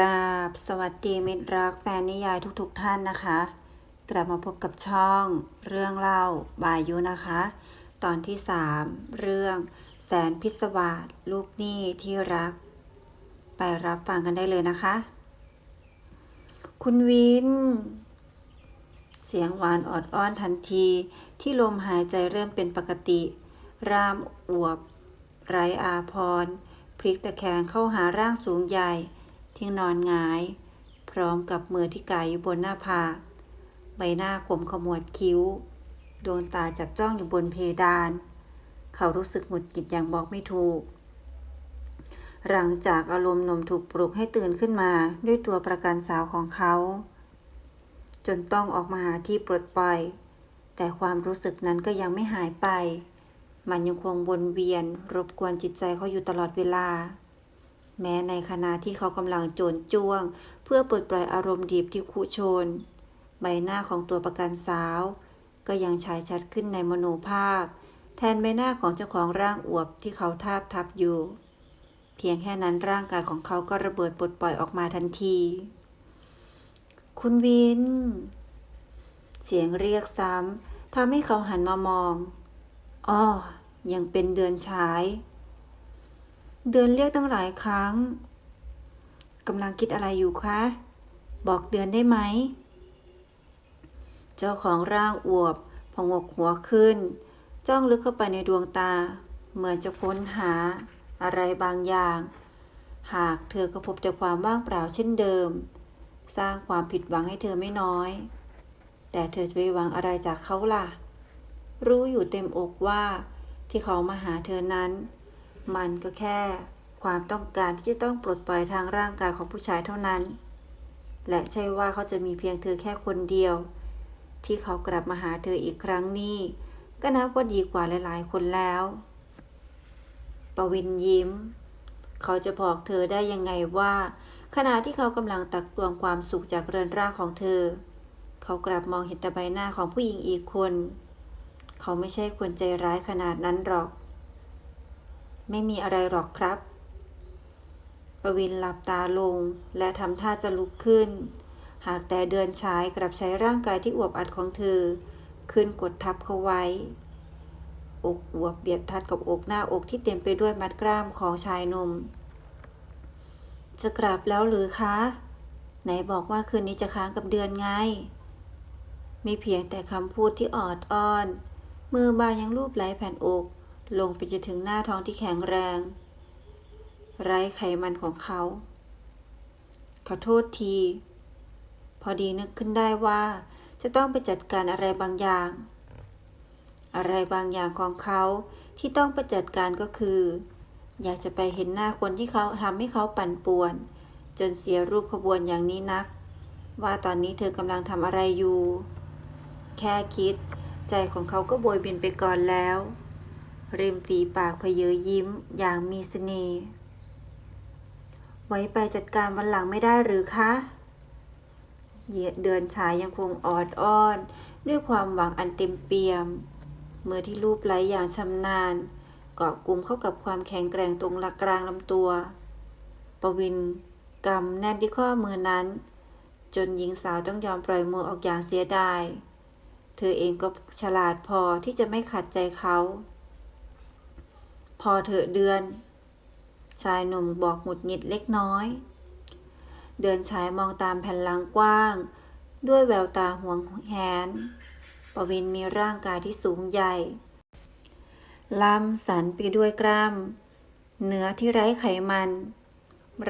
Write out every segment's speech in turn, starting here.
ราบ สวัสดีมิตรรักแฟนนิยายทุกๆทท่านนะคะ กลับมาพบกับช่องเรื่องเล่าบายุนะคะ ตอนที่ 3 เรื่องแสนพิศวาสลูกหนี้ที่รัก ไปรับฟังกันได้เลยนะคะ คุณวิน เสียงหวานออดอ้อนทันทีที่ลมหายใจเริ่มเป็นปกติ ร่ามอวบ ไรอาพรพลิกตะแคงเข้าหาร่างสูงใหญ่ ที่นอนงาย พร้อมกับมือที่กายอยู่บนหน้าผากใบหน้าขมขมวดคิ้ว ดวงตาจับจ้องอยู่บนเพดาน เขารู้สึกหงุดหงิดอย่างบอกไม่ถูก หลังจากอารมณ์นมถูกปลุกให้ตื่นขึ้นมาด้วยตัวประกันสาวของเขา จนต้องออกมาหาที่ปลดปล่อย แต่ความรู้สึกนั้นก็ยังไม่หายไป มันยังคงวนเวียนรบกวนจิตใจเขาอยู่ตลอดเวลา แม้ในขณะที่เขากำลังโจรจ้วง เพื่อปลดปล่อยอารมณ์ดีบที่คุชน ใบหน้าของตัวประกันสาว ก็ยังฉายชัดขึ้นในมโนภาพ แทนใบหน้าของเจ้าของร่างอวบที่เขาทาบทับอยู่ เพียงแค่นั้นร่างกายของเขาก็ระเบิดปลดปล่อยออกมาทันที คุณวิน เสียงเรียกซ้ำทำให้เขาหันมามอง อ้อ ยังเป็นเดือนฉาย เดือนเรียกตั้งหลายครั้งกำลังคิดอะไรอยู่คะ บอกเดือนได้ไหม เจ้าของร่างอวบพองกหัวขึ้น จ้องลึกเข้าไปในดวงตา เหมือนจะค้นหาอะไรบางอย่าง หากเธอก็พบแต่ความว่างเปล่าเช่นเดิม สร้างความผิดหวังให้เธอไม่น้อย แต่เธอจะไปหวังอะไรจากเขาล่ะ รู้อยู่เต็มอกว่าที่เขามาหาเธอนั้น มันก็แค่ ความต้องการที่จะต้องปลดปล่อยทางร่างกายของผู้ชายเท่านั้น และใช่ว่าเขาจะมีเพียงเธอแค่คนเดียว ที่เขากลับมาหาเธออีกครั้งนี้ ก็นับว่าดีกว่าหลาย ๆ คนแล้วปวินยิ้ม เขาจะบอกเธอได้ยังไงว่า ขณะที่เขากำลังตักตวงความสุขจากเรือนร่างของเธอ เขากลับมองเห็นแต่ใบหน้าของผู้หญิงอีกคน เขาไม่ใช่คนใจร้ายขนาดนั้นหรอก ไม่มีอะไรหรอกครับปวินหลับตาลงและทำท่าจะลุกขึ้น หากแต่เดือนชายกลับใช้ร่างกายที่อวบอัดของเธอ ขึ้นกดทับเขาไว้ อกอวบเบียดทัดกับอกหน้าอกที่เต็มไปด้วยมัดกล้ามของชายหนุ่มจะกลับแล้วหรือคะ ไหนบอกว่าคืนนี้จะค้างกับเดือนไง มีเพียงแต่คำพูดที่ออดอ้อน มือบานยังรูปไหลแผ่นอก ลงไปจนถึงหน้าท้องที่แข็งแรง ไร้ไขมันของเขา ขอโทษที พอดีนึกขึ้นได้ว่า จะต้องไปจัดการอะไรบางอย่าง อะไรบางอย่างของเขาที่ต้องไปจัดการก็คือ อยากจะไปเห็นหน้าคนที่เขาทำให้เขาปั่นป่วน จนเสียรูปขบวนอย่างนี้นัก ว่าตอนนี้เธอกำลังทำอะไรอยู่ แค่คิด ใจของเขาก็โบยบินไปก่อนแล้ว ริมฝีปากเพเยอยิ้มอย่างมีเสน่ห์ไว้ไปจัดการวันหลังไม่ได้หรือคะเหยียดเดินชายยังคงออดอ้อน ด้วยความหวังอันเต็มเปี่ยม เมื่อที่รูปไหลอย่างชำนาญเกาะกลุ่มเข้ากับความแข็งแกร่งตรงหลักกลางลำตัวปวินกำแน่นที่ข้อมือนั้น จนหญิงสาวต้องยอมปล่อยมือออกอย่างเสียดาย เธอเองก็ฉลาดพอที่จะไม่ขัดใจเขา พอเถอะเดือน ชายหนุ่มบอกหงุดหงิดเล็กน้อย เดินชายมองตามแผ่นหลังกว้าง ด้วยแววตาห่วงแหนปวินมีร่างกายที่สูงใหญ่ลำสันไปด้วยกล้าม เนื้อที่ไร้ไขมัน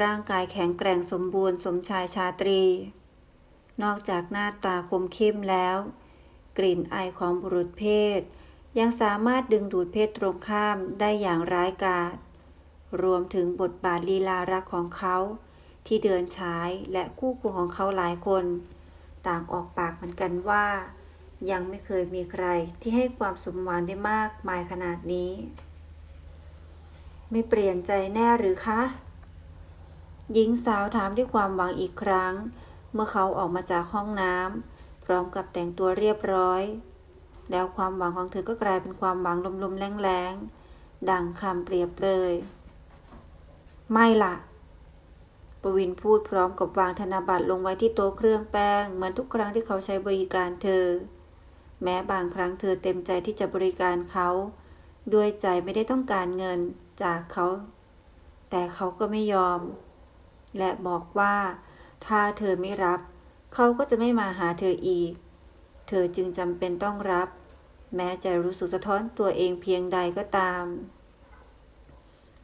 ร่างกายแข็งแกร่งสมบูรณ์สมชายชาตรี นอกจากหน้าตาคมเข้มแล้ว กลิ่นไอายของบุรุษเพศ ยังสามารถดึงดูดเพศตรงข้ามได้อย่างร้ายกาจรวมถึงบทบาทลีลารักของเขา ที่เดินฉายและคู่ควงของเขาหลายคน ต่างออกปากเหมือนกันว่า ยังไม่เคยมีใครที่ให้ความสมหวังได้มากมายขนาดนี้ ไม่เปลี่ยนใจแน่หรือคะ หญิงสาวถามด้วยความหวังอีกครั้ง เมื่อเขาออกมาจากห้องน้ำพร้อมกับแต่งตัวเรียบร้อย แล้วความหวังของเธอก็กลายเป็นความหวังลมๆแรงๆ ดังคำเปรียบเลย ไม่ละปประวินพูดพร้อมกับวางธนบัตรลงไว้ที่โต๊ะเครื่องแป้ง เหมือนทุกครั้งที่เขาใช้บริการเธอ แม้บางครั้งเธอเต็มใจที่จะบริการเขา ด้วยใจไม่ได้ต้องการเงินจากเขา แต่เขาก็ไม่ยอม และบอกว่า ถ้าเธอไม่รับ เขาก็จะไม่มาหาเธออีกเธอจึงจำเป็นต้องรับ แม้จะรู้สึกสะท้อนตัวเองเพียงใดก็ตาม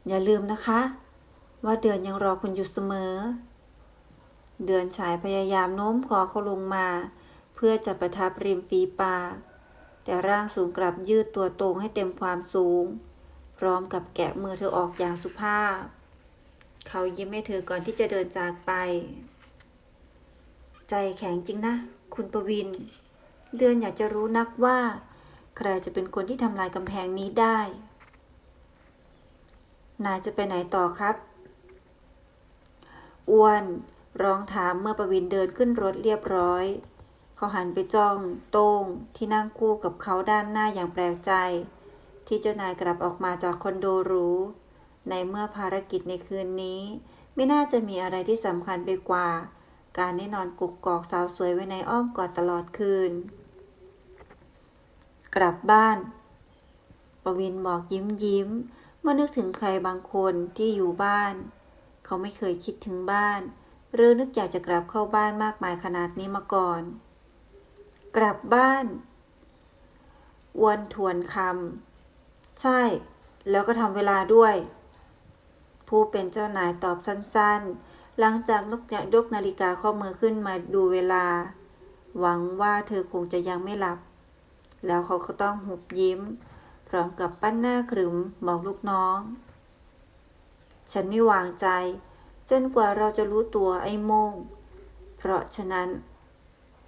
อย่าลืมนะคะ ว่าเดือนยังรอคุณอยู่เสมอ เดือนฉายพยายามโน้มคอเขาลงมา เพื่อจะประทับริมฝีปาก แต่ร่างสูงกลับยืดตัวตรงให้เต็มความสูง พร้อมกับแกะมือเธอออกอย่างสุภาพ เขายิ้มให้เธอก่อนที่จะเดินจากไป ใจแข็งจริงนะ คุณประวิน เดือนอยากจะรู้นักว่า ใครจะเป็นคนที่ทำลายกำแพงนี้ได้ นายจะไปไหนต่อครับ อ้วนร้องถามเมื่อประวินเดินขึ้นรถเรียบร้อย เขาหันไปจ้องโต้งที่นั่งคู่กับเขาด้านหน้าอย่างแปลกใจ ที่เจ้านายกลับออกมาจากคอนโดหรูในเมื่อภารกิจในคืนนี้ ไม่น่าจะมีอะไรที่สำคัญไปกว่า การได้นอนกุกกอกสาวสวยไว้ในอ้อมกอดตลอดคืน กลับบ้าน ปวินบอกยิ้มยิ้ม เมื่อนึกถึงใครบางคนที่อยู่บ้าน เขาไม่เคยคิดถึงบ้าน หรือนึกอยากจะกลับเข้าบ้านมากมายขนาดนี้มาก่อน กลับบ้านอ้วนทวนคำใช่ แล้วก็ทำเวลาด้วย ผู้เป็นเจ้านายตอบสั้นๆ หลังจากนกยกนาฬิกาข้อมือขึ้นมาดูเวลา หวังว่าเธอคงจะยังไม่หลับ แล้วเขาก็ต้องหุบยิ้ม พร้อมกับปั้นหน้าขรึมบอกลูกน้อง ฉันไม่วางใจ จนกว่าเราจะรู้ตัวไอ้โมง เพราะฉะนั้น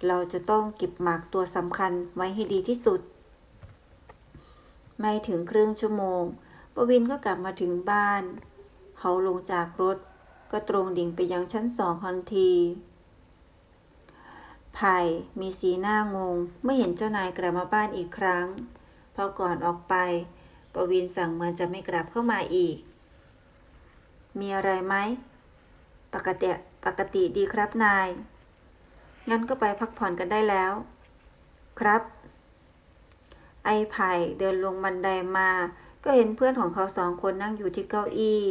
เราจะต้องเก็บหมากตัวสำคัญไว้ให้ดีที่สุด ไม่ถึงครึ่งชั่วโมงปวินก็กลับมาถึงบ้าน เขาลงจากรถก็ตรงดิ่งไปยังชั้นสองทันที ไผ่มีสีหน้างง เมื่อเห็นเจ้านายกลับมาบ้านอีกครั้งพราะก่อนออกไปปวินสั่งมันจะไม่กลับเข้ามาอีก มีอะไรไหม ปกติปกติดีครับนาย งั้นก็ไปพักผ่อนกันได้แล้ว ครับ ไอ้ไผ่เดินลงบันไดมา ก็เห็นเพื่อนของเขาสองคนนั่งอยู่ที่เก้าอี้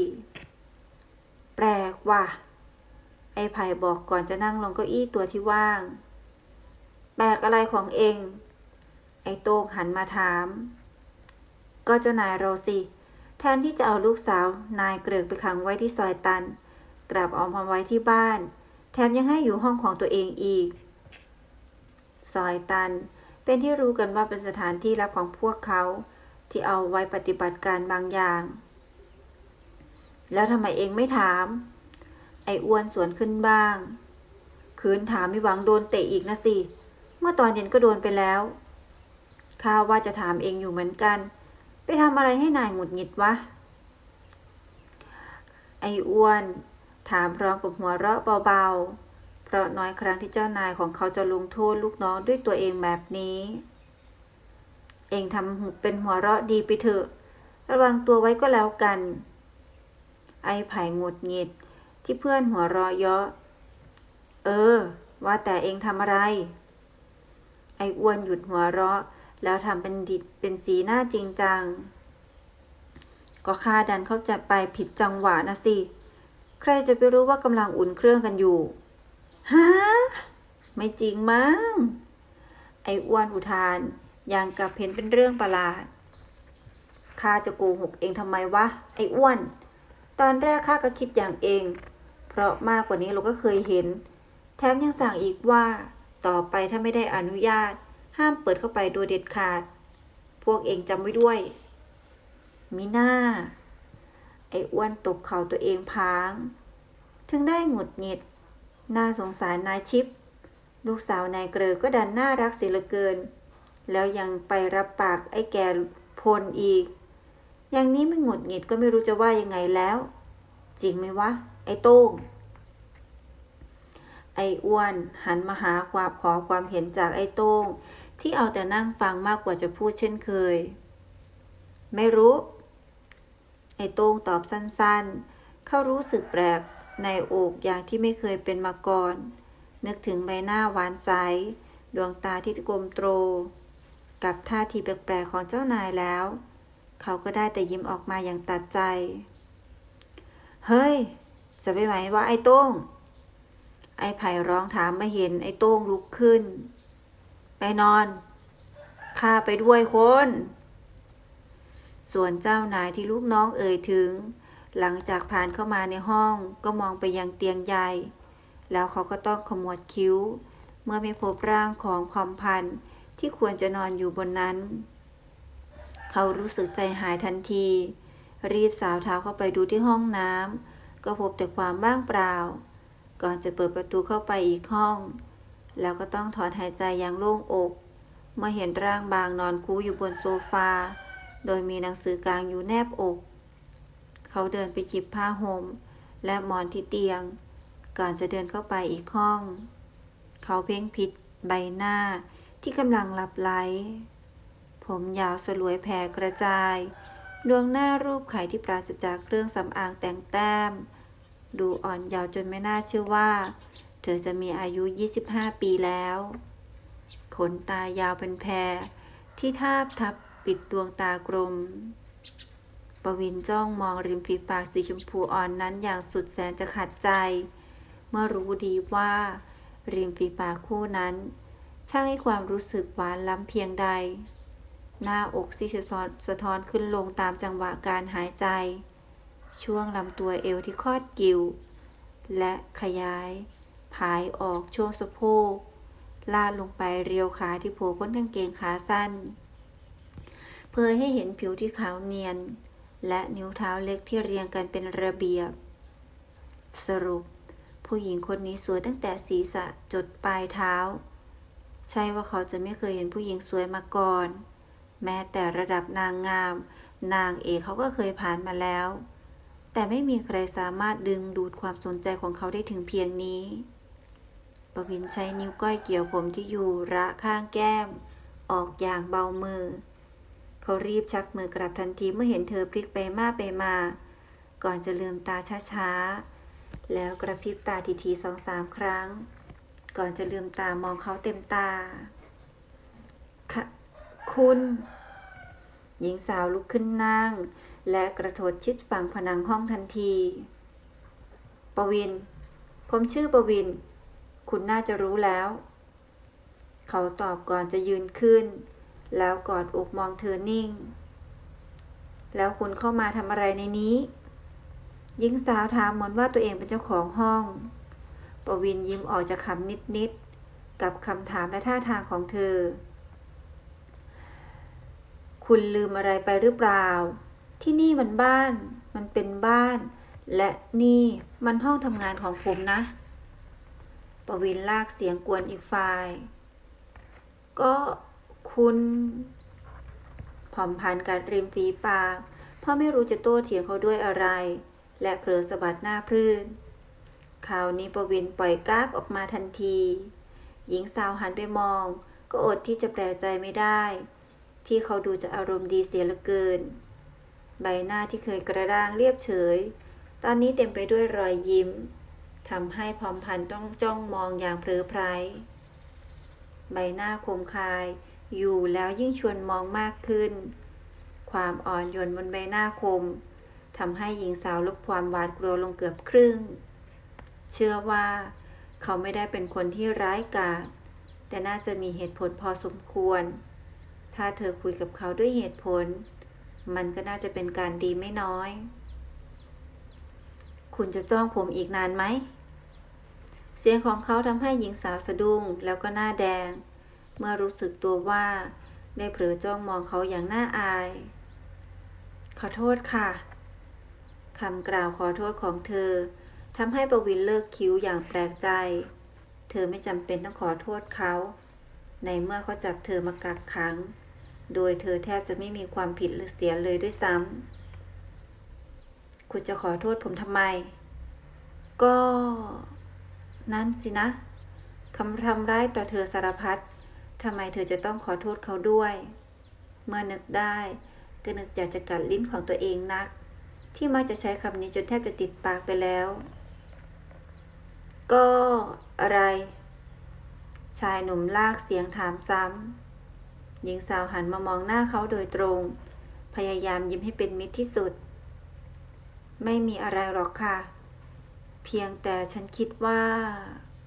แปลกว่ะไอ้ไผ่บอกก่อนจะนั่งลงเก้าอี้ตัวที่ว่าง แปลกอะไรของเอง ไอ้โต้งหันมาถาม ก็เจ้านายเราสิ แทนที่จะเอาลูกสาวนายเกลือกไปขังไว้ที่ซอยตัน กลับเอามาไว้ที่บ้าน แถมยังให้อยู่ห้องของตัวเองอีก ซอยตันเป็นที่รู้กันว่าเป็นสถานที่ลับของพวกเขาที่เอาไว้ปฏิบัติการบางอย่าง แล้วทำไมเองไม่ถาม ไอ้อ้วนสวนขึ้นบ้าง คืนถามไม่หวังโดนเตะอีกนะสิ มื่อตอนเย็นก็โดนไปแล้วข้าว่าจะถามเองอยู่เหมือนกัน ไปทำอะไรให้นายหงุดหงิดวะ ไอ้อ้วน ถามพร้อมกับหัวเราะเบาๆ เพราะน้อยครั้งที่เจ้านายของเขาจะลงโทษลูกน้องด้วยตัวเองแบบนี้ เองทำเป็นหัวเราะดีไปเถอะ ระวังตัวไว้ก็แล้วกัน ไอ้ไผ่หงุดหงิดที่เพื่อนหัวเราะเยาะ เออ ว่าแต่เองทำอะไร ไอ้อ้วนหยุดหัวเราะ แล้วทำเป็นดิดเป็นสีหน้าจริงจัง ก็ข้าดันเข้าใจไปผิดจังหวะนะสิ ใครจะไปรู้ว่ากำลังอุ่นเครื่องกันอยู่ฮะไม่จริงมั้ง ไอ้อ้วนอุทานอย่างกับเห็นเป็นเรื่องประหลาดข้าจะโกหกเองทำไมวะ ไอ้อ้วน ตอนแรกข้าก็คิดอย่างเอง เพราะมากกว่านี้เราก็เคยเห็น แถมยังสั่งอีกว่า ต่อไปถ้าไม่ได้อนุญาต ห้ามเปิดเข้าไปโดยเด็ดขาด พวกเองจำไว้ด้วยมิน่าไอ้อ้วนตบเข่าตัวเองพาง ถึงได้หงุดหงิด น่าสงสารนายชิป ลูกสาวนายเกลอก็ดันน่ารักเสียเหลือเกิน แล้วยังไปรับปากไอ้แกพลอีก อย่างนี้ไม่หงุดหงิดก็ไม่รู้จะว่ายังไงแล้ว จริงไหมวะ ไอ้โต้ง ไอ้อ้วนหันมาหาความขอความเห็นจากไอ้โต้ง ที่เอาแต่นั่งฟังมากกว่าจะพูดเช่นเคย ไม่รู้ ไอ้โต้งตอบสั้นๆ เขารู้สึกแปลกในอกอย่างที่ไม่เคยเป็นมาก่อน นึกถึงใบหน้าหวานใส ดวงตาที่กลมโตกับท่าทีแปลกๆของเจ้านายแล้ว เขาก็ได้แต่ยิ้มออกมาอย่างตัดใจ เฮ้ย จะไปไหมว่าไอ้โต้ง ไอ้ไผ่ร้องถามมาเห็นไอ้โต้งลุกขึ้น ไปนอนข้าไปด้วยคน ส่วนเจ้านายที่ลูกน้องเอ่ยถึง หลังจากผ่านเข้ามาในห้องก็มองไปยังเตียงใหญ่ แล้วเขาก็ต้องขมวดคิ้ว เมื่อไม่พบร่างของพอมพันธ์ที่ควรจะนอนอยู่บนนั้น เขารู้สึกใจหายทันที รีบสาวเท้าเข้าไปดูที่ห้องน้ำก็พบแต่ความว่างเปล่า ก่อนจะเปิดประตูเข้าไปอีกห้อง แล้วก็ต้องถอนหายใจอย่างโล่งอก เมื่อเห็นร่างบางนอนคูอยู่บนโซฟา โดยมีหนังสือกลางอยู่แนบอก เขาเดินไปหยิบผ้าห่มและหมอนที่เตียง ก่อนจะเดินเข้าไปอีกห้อง เขาเพ่งพิษใบหน้าที่กำลังหลับไหล ผมยาวสลวยแผ่กระจาย ดวงหน้ารูปไข่ที่ปราศจากเครื่องสำอางแต่งแต้ม ดูอ่อนเยาว์จนไม่น่าเชื่อว่า เธอจะมีอายุ 25 ปีแล้ว ขนตายาวเป็นแพร ที่ทาบทับปิดดวงตากลม ปวินจ้องมองริมฝีปากสีชมพูอ่อนนั้นอย่างสุดแสนจะขัดใจ เมื่อรู้ดีว่า ริมฝีปากคู่นั้น ช่างให้ความรู้สึกหวานล้ำเพียงใด หน้าอกที่สะท้อนสะท้อนขึ้นลงตามจังหวะการหายใจ ช่วงลำตัวเอวที่คอดกิว และขยาย ผายออกช่วงสะโพกลาดลงไปเรียวขาที่โผล่พ้นกางเกงขาสั้น เพื่อให้เห็นผิวที่ขาวเนียน และนิ้วเท้าเล็กที่เรียงกันเป็นระเบียบ สรุป ผู้หญิงคนนี้สวยตั้งแต่ศีรษะจดปลายเท้า ใช่ว่าเขาจะไม่เคยเห็นผู้หญิงสวยมาก่อน แม้แต่ระดับนางงาม นางเอกเขาก็เคยผ่านมาแล้ว แต่ไม่มีใครสามารถดึงดูดความสนใจของเขาได้ถึงเพียงนี้ ปวินใช้นิ้วก้อยเกี่ยวผมที่อยู่ระข้างแก้ม ออกอย่างเบามือ เขารีบชักมือกลับทันทีเมื่อเห็นเธอพลิกไปมาไปมา ก่อนจะลืมตาช้าๆ แล้วกระพริบตาทีๆสองสามครั้ง ก่อนจะลืมตามองเขาเต็มตาค่ะคุณ หญิงสาวลุกขึ้นนั่ง และกระโดดชิดฝั่งผนังห้องทันที ปวิน ผมชื่อปวิน คุณน่าจะรู้แล้ว เขาตอบก่อนจะยืนขึ้น แล้วกอดอกมองเธอนิ่ง แล้วคุณเข้ามาทำอะไรในนี้หญิงสาวถามเหมือนว่าตัวเองเป็นเจ้าของห้อง ปวินยิ้มออกจากคำนิดๆ กับคำถามและท่าทางของเธอ คุณลืมอะไรไปหรือเปล่า ที่นี่มันบ้าน มันเป็นบ้าน และนี่มันห้องทำงานของผมนะปวินลากเสียงกวนอีกฝ่าย ก็คุณผอมพันกัดริมฝีปากพราะไม่รู้จะโต้เถียงเขาด้วยอะไร และเผลอสะบัดหน้าพรื่นคราวนี้ปวินปล่อยกากออกมาทันที หญิงสาวหันไปมอง ก็อดที่จะแปลกใจไม่ได้ ที่เขาดูจะอารมณ์ดีเสียเหลือเกิน ใบหน้าที่เคยกระด้างเรียบเฉย ตอนนี้เต็มไปด้วยรอยยิ้มทำให้พรอมพันต้องจ้องมองอย่างเพลอไพรใบหน้าคมคาย อยู่แล้วยิ่งชวนมองมากขึ้น ความอ่อนโยนบนใบหน้าคมทำให้หญิงสาวลดความหวาดกลัวลงเกือบครึ่ง เชื่อว่า เขาไม่ได้เป็นคนที่ร้ายกาจแต่น่าจะมีเหตุผลพอสมควร ถ้าเธอคุยกับเขาด้วยเหตุผล มันก็น่าจะเป็นการดีไม่น้อย คุณจะจ้องผมอีกนานไหม เสียงของเขาทำให้หญิงสาวสะดุ้งแล้วก็หน้าแดง เมื่อรู้สึกตัวว่า ได้เผลอจ้องมองเขาอย่างน่าอาย ขอโทษค่ะคำกล่าวขอโทษของเธอทำให้ประวินเลิกคิ้วอย่างแปลกใจ เธอไม่จำเป็นต้องขอโทษเขา ในเมื่อเขาจับเธอมากักขัง โดยเธอแทบจะไม่มีความผิดหรือเสียเลยด้วยซ้ำ คุณจะขอโทษผมทำไม ก็ นั่นสินะ คำทำร้ายต่อเธอสารพัดทำไมเธอจะต้องขอโทษเขาด้วย เมื่อนึกได้ก็นึกอยากจะกัดลิ้นของตัวเองนัก ที่มักจะใช้คำนี้จนแทบจะติดปากไปแล้ว ก็อะไร ชายหนุ่มลากเสียงถามซ้ำ หญิงสาวหันมามองหน้าเขาโดยตรง พยายามยิ้มให้เป็นมิตรที่สุด ไม่มีอะไรหรอกค่ะ เพียงแต่ฉันคิดว่า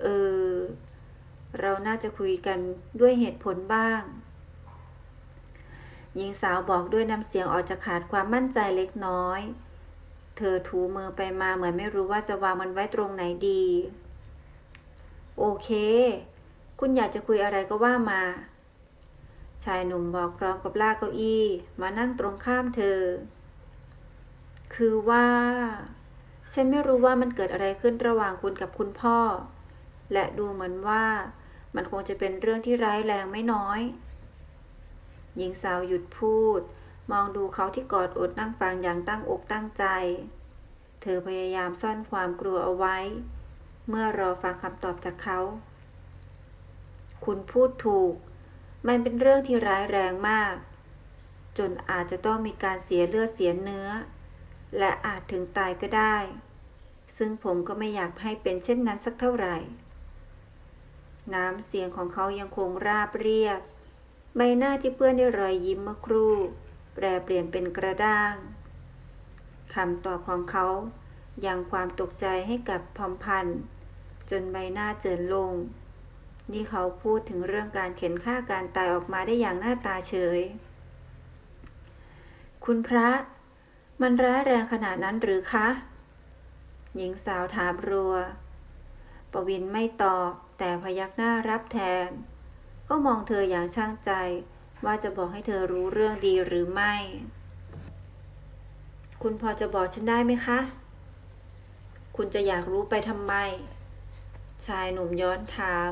เออ เราน่าจะคุยกันด้วยเหตุผลบ้าง หญิงสาวบอกด้วยน้ำเสียงออกจากขาดความมั่นใจเล็กน้อย เธอถูมือไปมาเหมือนไม่รู้ว่าจะวางมันไว้ตรงไหนดี โอเค คุณอยากจะคุยอะไรก็ว่ามา ชายหนุ่มบอกพร้อมกับลากเก้าอี้มานั่งตรงข้ามเธอ คือว่า ฉันไม่รู้ว่ามันเกิดอะไรขึ้นระหว่างคุณกับคุณพ่อ และดูเหมือนว่ามันคงจะเป็นเรื่องที่ร้ายแรงไม่น้อย หญิงสาวหยุดพูด มองดูเขาที่กอดอดนั่งฟังอย่างตั้งอกตั้งใจ เธอพยายามซ่อนความกลัวเอาไว้ เมื่อรอฟังคำตอบจากเขา คุณพูดถูก มันเป็นเรื่องที่ร้ายแรงมาก จนอาจจะต้องมีการเสียเลือดเสียเนื้อ และอาจถึงตายก็ได้ ซึ่งผมก็ไม่อยากให้เป็นเช่นนั้นสักเท่าไหร่ น้ำเสียงของเขายังคงราบเรียบ ใบหน้าที่เปื้อนด้วยรอยยิ้มเมื่อครู่ แปรเปลี่ยนเป็นกระด้างคำตอบของเขายังความตกใจให้กับพอมพันจนใบหน้าเจือนลง นี่เขาพูดถึงเรื่องการเข็นฆ่าการตายออกมาได้อย่างหน้าตาเฉย คุณพระ มันร้ายแรงขนาดนั้นหรือคะ หญิงสาวถามรัว ปวินไม่ตอบแต่พยักหน้ารับแทน ก็มองเธออย่างช่างใจ ว่าจะบอกให้เธอรู้เรื่องดีหรือไม่ คุณพอจะบอกฉันได้ไหมคะ คุณจะอยากรู้ไปทำไมชายหนุ่มย้อนถาม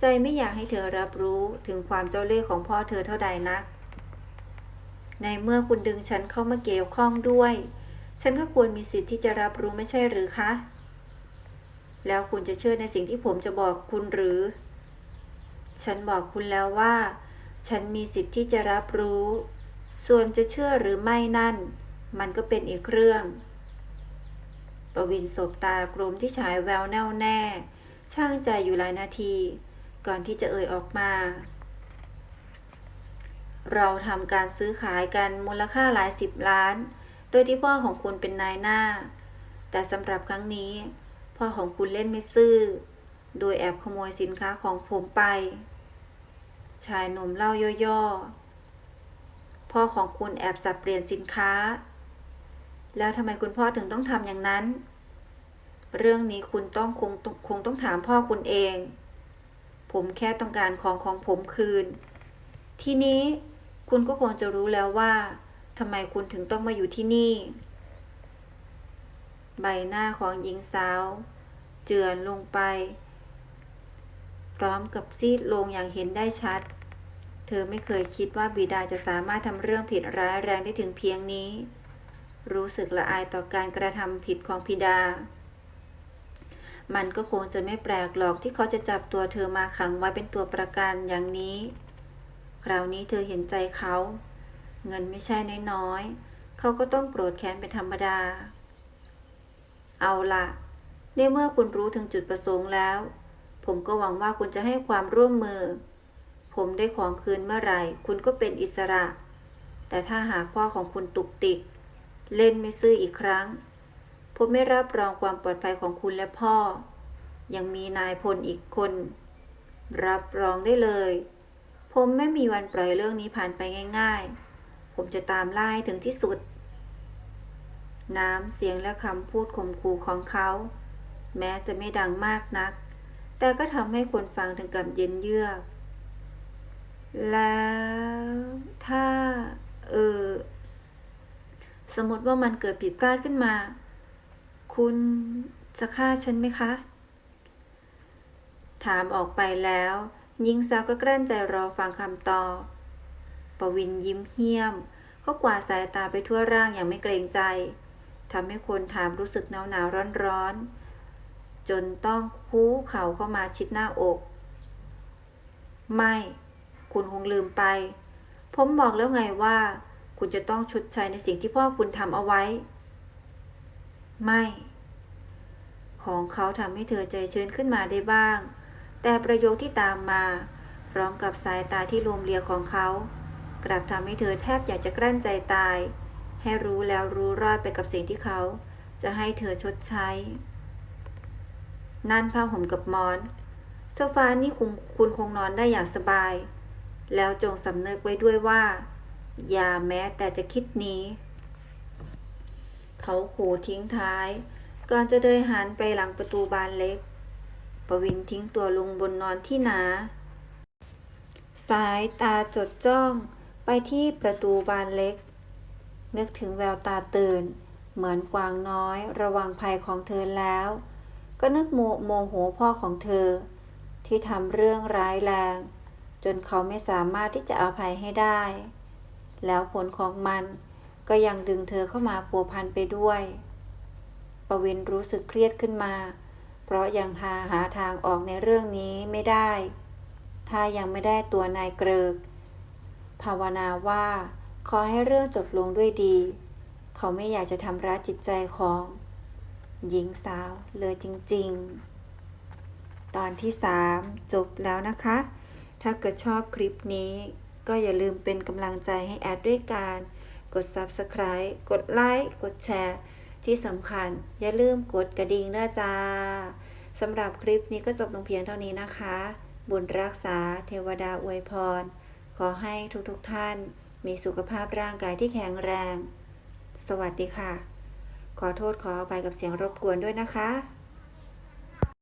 ใจไม่อยากให้เธอรับรู้ถึงความเจ้าเล่ห์ของพ่อเธอเท่าใดนัก ในเมื่อคุณดึงฉันเข้ามาเกี่ยวข้องด้วย ฉันก็ควรมีสิทธิ์ที่จะรับรู้ไม่ใช่หรือคะ แล้วคุณจะเชื่อในสิ่งที่ผมจะบอกคุณหรือ ฉันบอกคุณแล้วว่า ฉันมีสิทธิ์ที่จะรับรู้ ส่วนจะเชื่อหรือไม่นั่น มันก็เป็นอีกเรื่องประวินสบตากลมที่ฉายแววแน่วแน่ ช่างใจอยู่หลายนาที ก่อนที่จะเอ่ยออกมา เราทำการซื้อขายกันมูลค่าหลายสิบล้าน โดยที่พ่อของคุณเป็นนายหน้า แต่สำหรับครั้งนี้ พ่อของคุณเล่นไม่ซื่อ โดยแอบขโมยสินค้าของผมไป ชายหนุ่มเล่าย่อๆ พ่อของคุณแอบสับเปลี่ยนสินค้า แล้วทำไมคุณพ่อถึงต้องทำอย่างนั้น เรื่องนี้คุณต้องคงคงต้องถามพ่อคุณเอง ผมแค่ต้องการของของผมคืน ทีนี้คุณก็คงจะรู้แล้วว่าทำไมคุณถึงต้องมาอยู่ที่นี่ ใบหน้าของหญิงสาว เจือนลงไป พร้อมกับซีดลงอย่างเห็นได้ชัด เธอไม่เคยคิดว่าบิดาจะสามารถทำเรื่องผิดร้ายแรงได้ถึงเพียงนี้ รู้สึกละอายต่อการกระทำผิดของพิดา มันก็คงจะไม่แปลกหรอกที่เขาจะจับตัวเธอมาขังไว้เป็นตัวประกันอย่างนี้ คราวนี้เธอเห็นใจเขา เงินไม่ใช่น้อยๆเขาก็ต้องโกรธแค้นเป็นธรรมดา เอาละในเมื่อคุณรู้ถึงจุดประสงค์แล้ว ผมก็หวังว่าคุณจะให้ความร่วมมือ ผมได้ของคืนเมื่อไหร่ คุณก็เป็นอิสระ แต่ถ้าหากพ่อของคุณตุกติก เล่นไม่ซื่ออีกครั้ง ผมไม่รับรองความปลอดภัยของคุณและพ่อ ยังมีนายพลอีกคน รับรองได้เลย ผมไม่มีวันปล่อยเรื่องนี้ผ่านไปง่าย ๆ ผมจะตามล่าถึงที่สุด น้ำเสียงและคำพูดข่มขู่ของเขา แม้จะไม่ดังมากนัก แต่ก็ทำให้คนฟังถึงกับเย็นเยือกแล้วถ้า เออ สมมติว่ามันเกิดผิดพลาดขึ้นมา คุณจะฆ่าฉันไหมคะ ถามออกไปแล้วหญิงสาวก็กลั้นใจรอฟังคำตอบปวินยิ้มเหี้ยม เขากวาดสายตาไปทั่วร่างอย่างไม่เกรงใจทำให้คนถามรู้สึกหนาวหนาวร้อนร้อนๆจนต้องคู้เข่าเข้ามาชิดหน้าอก ไม่ คุณคงลืมไป ผมบอกแล้วไงว่า คุณจะต้องชดใช้ในสิ่งที่พ่อคุณทำเอาไว้ ไม่ ของเขาทำให้เธอใจชื้นขึ้นมาได้บ้าง แต่ประโยคที่ตามมา พร้อมกับสายตาที่รวมเลียของเขา กลับทำให้เธอแทบอยากจะกลั้นใจตาย ให้รู้แล้วรู้รอดไปกับสิ่งที่เขา จะให้เธอชดใช้ นั่นผ้าห่มกับมอน โซฟานี่คุณคุณคงนอนได้อย่างสบาย แล้วจงสำนึกไว้ด้วยว่า อย่าแม้แต่จะคิดนี้ เขาขู่ทิ้งท้าย ก่อนจะเดินหันไปหลังประตูบานเล็ก ประวินทิ้งตัวลงบนนอนที่หนา สายตาจดจ้องไปที่ประตูบานเล็ก นึกถึงแววตาตื่น เหมือนกวางน้อยระวังภัยของเธอแล้ว ก็นึกโมโมโหพ่อของเธอ ที่ทำเรื่องร้ายแรง จนเขาไม่สามารถที่จะอภัยให้ได้ แล้วผลของมัน ก็ยังดึงเธอเข้ามาพัวพันไปด้วย ประวินรู้สึกเครียดขึ้นมา เพราะยังหาหาทางออกในเรื่องนี้ไม่ได้ ถ้ายังไม่ได้ตัวนายเกริก ภาวนาว่าขอให้เรื่องจบลงด้วยดี เขาไม่อยากจะทำร้ายจิตใจของ หญิงสาวเลยจริง ๆ ตอนที่ 3 จบแล้วนะคะ ถ้าเกิดชอบคลิปนี้ ก็อย่าลืมเป็นกำลังใจให้แอดด้วยการ กด Subscribe กดไลค์กดแชร์ ที่สำคัญอย่าลืมกดกระดิ่งด้วยจ้าสำหรับคลิปนี้ก็จบลงเพียงเท่านี้นะคะ บุญรักษาเทวดาอวยพร ขอให้ทุกๆทท่าน มีสุขภาพร่างกายที่แข็งแรง สวัสดีค่ะ ขอโทษขออภัยกับเสียงรบกวนด้วยนะคะ